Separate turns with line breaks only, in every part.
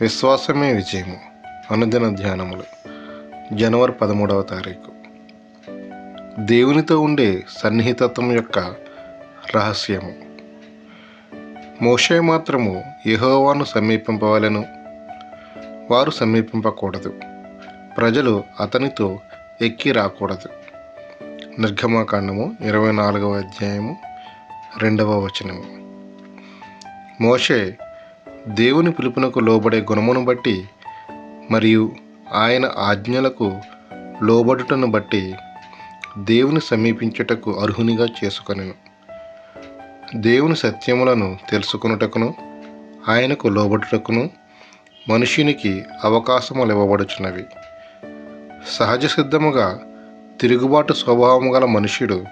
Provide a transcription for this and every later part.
విశ్వాసమే విజయము. అనుదిన ధ్యానములు. జనవరి పదమూడవ తారీఖు. దేవునితో ఉండే సన్నిహితత్వం యొక్క రహస్యము. మోషే మాత్రము యహోవాను సమీపింపవలను. వారు సమీపింపకూడదు. ప్రజలు అతనితో ఎక్కి రాకూడదు. నిర్గమాకాండము ఇరవై నాలుగవ అధ్యాయము రెండవ వచనము. మోషే దేవుని పిలుపునకు లోబడే గుణమును బట్టి మరియు ఆయన ఆజ్ఞలకు లోబడుటను బట్టి దేవుని సమీపించుటకు అర్హునిగా చేసుకొనెను. దేవుని సత్యములను తెలుసుకొనుటకును ఆయనకు లోబడుటకును మనుషునికి అవకాశములు ఇవ్వబడుచున్నవి సహజ సిద్ధముగా తిరుగుబాటు స్వభావము గల మనుష్యుడు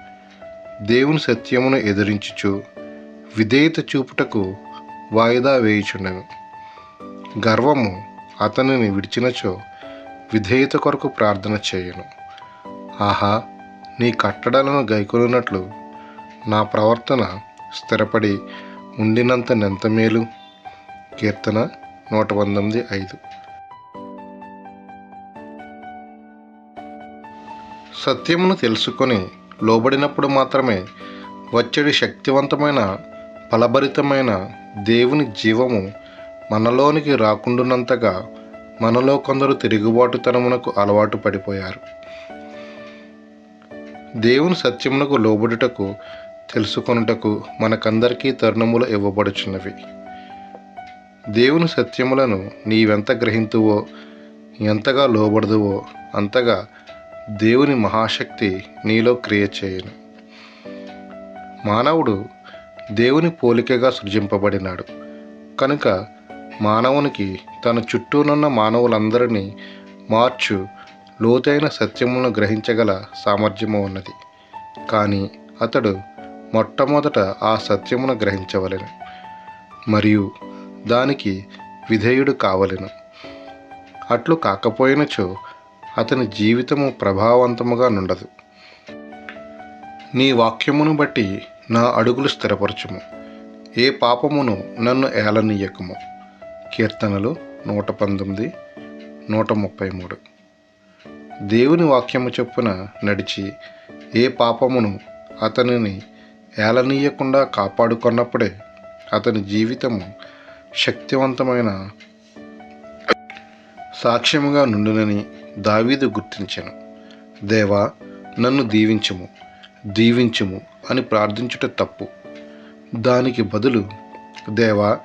దేవుని సత్యమును ఎదిరించుచు విధేయత చూపుటకు వాయిదా వేయుచుండెను. గర్వము అతనిని విడిచినచో విధేయత కొరకు ప్రార్థన చేయను. ఆహా నీ కట్టడలను గైకొనున్నట్లు నా ప్రవర్తన స్థిరపడి ఉండినంత నెంత మేలు? కీర్తన నూట పంతొమ్మిది ఐదు. సత్యమును తెలుసుకొని లోబడినప్పుడు మాత్రమే వచ్చేది శక్తివంతమైన ఫలభరితమైన దేవుని జీవము మనలోనికి రాకుండానంతగా మనలో కొందరు తిరుగుబాటుతనమునకు అలవాటు పడిపోయారు. దేవుని సత్యమునకు లోబడుటకు తెలుసుకొనుటకు మనకందరికీ తరుణములు ఇవ్వబడుచున్నవి. దేవుని సత్యములను నీవెంత గ్రహింతువో ఎంతగా లోబడదువో అంతగా దేవుని మహాశక్తి నీలో క్రియ చేయను. మానవుడు దేవుని పోలికగా సృజింపబడినాడు. కనుక మానవునికి తన చుట్టూనున్న మానవులందరినీ మార్చు లోతైన సత్యములను గ్రహించగల సామర్థ్యము ఉన్నది. కానీ అతడు మొట్టమొదట ఆ సత్యమును గ్రహించవలెను మరియు దానికి విధేయుడు కావలెను. అట్లు కాకపోయినచో అతని జీవితము ప్రభావవంతముగా నుండదు. నీ వాక్యమును బట్టి నా అడుగులు స్థిరపరచుము. ఏ పాపమును నన్ను ఏలనీయకము. కీర్తనలు నూట పంతొమ్మిది నూట ముప్పై మూడు. దేవుని వాక్యము చొప్పున నడిచి ఏ పాపమును అతనిని ఏలనీయకుండా కాపాడుకున్నప్పుడే అతని జీవితము శక్తివంతమైన సాక్ష్యముగా నుండునని దావీదు గుర్తించాను. దేవా నన్ను దీవించుము. దీవించుము అని ప్రార్థించుట తప్పు. దానికి బదులు దేవా